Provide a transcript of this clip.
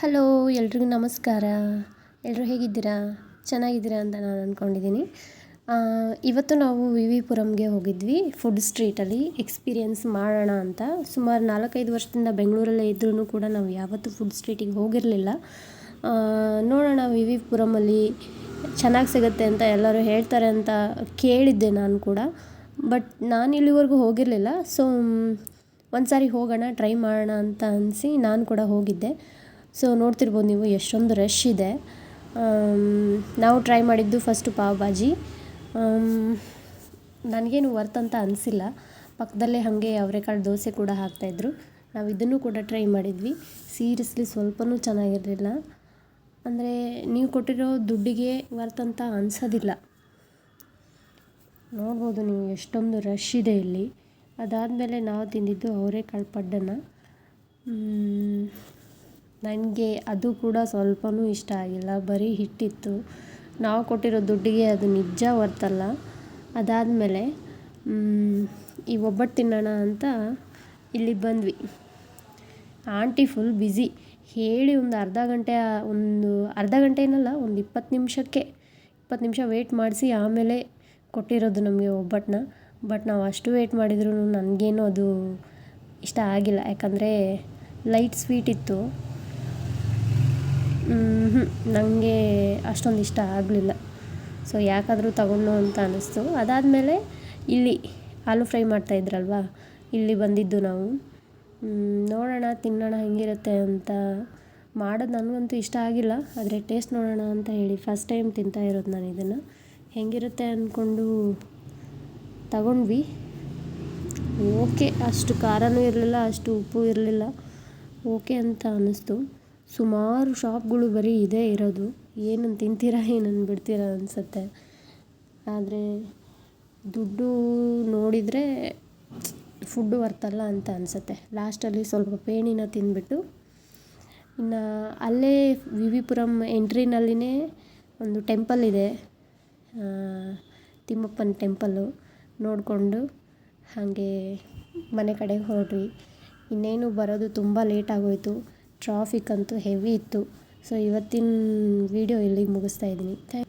Hello, ಎಲ್ರಿಗೂ ನಮಸ್ಕಾರ. ಎಲ್ಲರೂ ಹೇಗಿದ್ದೀರಾ? ಚೆನ್ನಾಗಿದ್ದೀರಾ ಅಂತ ನಾನು ಅಂದ್ಕೊಂಡಿದ್ದೀನಿ ಇವತ್ತು ನಾವು ವಿ ವಿ ಪುರಂಗೆ ಹೋಗಿದ್ವಿ ಫುಡ್ ಸ್ಟ್ರೀಟಲ್ಲಿ ಎಕ್ಸ್ಪೀರಿಯನ್ಸ್ ಮಾಡೋಣ ಅಂತ. ಸುಮಾರು ನಾಲ್ಕೈದು ವರ್ಷದಿಂದ ಬೆಂಗಳೂರಲ್ಲೇ ಇದ್ರೂ ಕೂಡ ನಾವು ಯಾವತ್ತೂ ಫುಡ್ ಸ್ಟ್ರೀಟಿಗೆ ಹೋಗಿರಲಿಲ್ಲ. ನೋಡೋಣ ವಿ ವಿ ಪುರಮಲ್ಲಿ ಚೆನ್ನಾಗಿ ಸಿಗುತ್ತೆ ಅಂತ ಎಲ್ಲರೂ ಹೇಳ್ತಾರೆ ಅಂತ ಕೇಳಿದ್ದೆ ನಾನು ಕೂಡ. ಬಟ್ ನಾನು ಇಲ್ಲಿವರೆಗೂ ಹೋಗಿರಲಿಲ್ಲ. ಸೊ ಒಂದು ಸಾರಿ ಹೋಗೋಣ ಟ್ರೈ ಮಾಡೋಣ ಅಂತ ಅನಿಸಿ ನಾನು ಕೂಡ ಹೋಗಿದ್ದೆ. ಸೊ ನೋಡ್ತಿರ್ಬೋದು ನೀವು ಎಷ್ಟೊಂದು ರಶ್ ಇದೆ. ನಾವು ಟ್ರೈ ಮಾಡಿದ್ದು ಫಸ್ಟು ಪಾವ್ ಭಾಜಿ. ನನಗೇನು ವರ್ತ್ ಅಂತ ಅನಿಸಿಲ್ಲ. ಪಕ್ಕದಲ್ಲೇ ಹಾಗೆ ಅವರೆಕಾಳು ದೋಸೆ ಕೂಡ ಹಾಕ್ತಾಯಿದ್ರು. ನಾವು ಇದನ್ನು ಕೂಡ ಟ್ರೈ ಮಾಡಿದ್ವಿ. ಸೀರಿಯಸ್ಲಿ ಸ್ವಲ್ಪನೂ ಚೆನ್ನಾಗಿರಲಿಲ್ಲ. ಅಂದರೆ ನೀವು ಕೊಟ್ಟಿರೋ ದುಡ್ಡಿಗೆ ವರ್ತ್ ಅಂತ ಅನಿಸೋದಿಲ್ಲ. ನೋಡ್ಬೋದು ನೀವು ಎಷ್ಟೊಂದು ರಶ್ ಇದೆ ಇಲ್ಲಿ. ಅದಾದಮೇಲೆ ನಾವು ತಿಂದಿದ್ದು ಅವರೆಕಾಳು ಪಡ್ಡನ್ನು. ನನಗೆ ಅದು ಕೂಡ ಸ್ವಲ್ಪವೂ ಇಷ್ಟ ಆಗಿಲ್ಲ. ಬರೀ ಹಿಟ್ಟಿತ್ತು. ನಾವು ಕೊಟ್ಟಿರೋ ದುಡ್ಡಿಗೆ ಅದು ನಿಜ ವರ್ತಲ್ಲ. ಅದಾದಮೇಲೆ ಈ ಒಬ್ಬಟ್ಟು ತಿನ್ನೋಣ ಅಂತ ಇಲ್ಲಿಗೆ ಬಂದ್ವಿ. Aunty full busy. ಹೇಳಿ ಒಂದು ಅರ್ಧ ಗಂಟೆ, ಒಂದು ಅರ್ಧ ಗಂಟೆ ಏನಲ್ಲ, ಒಂದು ಇಪ್ಪತ್ತು ನಿಮಿಷಕ್ಕೆ, ಇಪ್ಪತ್ತು ನಿಮಿಷ ವೇಟ್ ಮಾಡಿಸಿ ಆಮೇಲೆ ಕೊಟ್ಟಿರೋದು ನಮಗೆ ಒಬ್ಬಟ್ಟನ್ನ. ಬಟ್ ನಾವು ಅಷ್ಟು ವೆಯ್ಟ್ ಮಾಡಿದ್ರೂ ನನಗೇನು ಅದು ಇಷ್ಟ ಆಗಿಲ್ಲ. ಯಾಕಂದರೆ ಲೈಟ್ ಸ್ವೀಟ್ ಇತ್ತು. ನನಗೆ ಅಷ್ಟೊಂದು ಇಷ್ಟ ಆಗಲಿಲ್ಲ. ಸೊ ಯಾಕಾದರೂ ತಗೊಂಡು ಅಂತ ಅನ್ನಿಸ್ತು ಅದಾದಮೇಲೆ ಇಲ್ಲಿ ಆಲೂ ಫ್ರೈ ಮಾಡ್ತಾಯಿದ್ರಲ್ವ ಇಲ್ಲಿ ಬಂದಿದ್ದು ನಾವು. ನೋಡೋಣ, ತಿನ್ನೋಣ ಹೇಗಿರುತ್ತೆ ಅಂತ. ಮಾಡೋದು ನನಗಂತೂ ಇಷ್ಟ ಆಗಿಲ್ಲ. ಆದರೆ ಟೇಸ್ಟ್ ನೋಡೋಣ ಅಂತ ಹೇಳಿ ಫಸ್ಟ್ ಟೈಮ್ ತಿಂತಾ ಇರೋದು ನಾನು ಇದನ್ನು. ಹೇಗಿರುತ್ತೆ ಅಂದ್ಕೊಂಡು ತಗೊಂಡ್ವಿ. ಓಕೆ, ಅಷ್ಟು ಖಾರನೂ ಇರಲಿಲ್ಲ, ಅಷ್ಟು ಉಪ್ಪು ಇರಲಿಲ್ಲ. ಓಕೆ ಅಂತ ಅನ್ನಿಸ್ತು ಸುಮಾರು ಶಾಪ್ಗಳು ಬರೀ ಇದೇ ಇರೋದು. ಏನನ್ನು ತಿಂತೀರಾ ಏನನ್ನು ಬಿಡ್ತೀರಾ ಅನಿಸುತ್ತೆ. ಆದರೆ ದುಡ್ಡು ನೋಡಿದರೆ ಫುಡ್ಡು ವರ್ತಲ್ಲ ಅಂತ ಅನಿಸುತ್ತೆ. ಲಾಸ್ಟಲ್ಲಿ ಸ್ವಲ್ಪ ಪೇಣಿನ ತಿಂದ್ಬಿಟ್ಟು ಇನ್ನು ಅಲ್ಲೇ ವಿ ವಿ ಪುರಂ ಎಂಟ್ರಿನಲ್ಲಿನೇ ಒಂದು ಟೆಂಪಲ್ ಇದೆ. ತಿಮ್ಮಪ್ಪನ ಟೆಂಪಲ್ಲು. ನೋಡಿಕೊಂಡು ಹಾಗೆ ಮನೆ ಕಡೆಗೆ ಹೊರಟ್ವಿ. ಇನ್ನೇನು ಬರೋದು ತುಂಬ ಲೇಟ್ ಆಗೋಯಿತು. ಟ್ರಾಫಿಕ್ ಅಂತೂ ಹೆವಿ ಇತ್ತು. ಸೊ ಇವತ್ತಿನ ವೀಡಿಯೋ ಇಲ್ಲಿಗೆ ಮುಗಿಸ್ತಾ ಇದ್ದೀನಿ.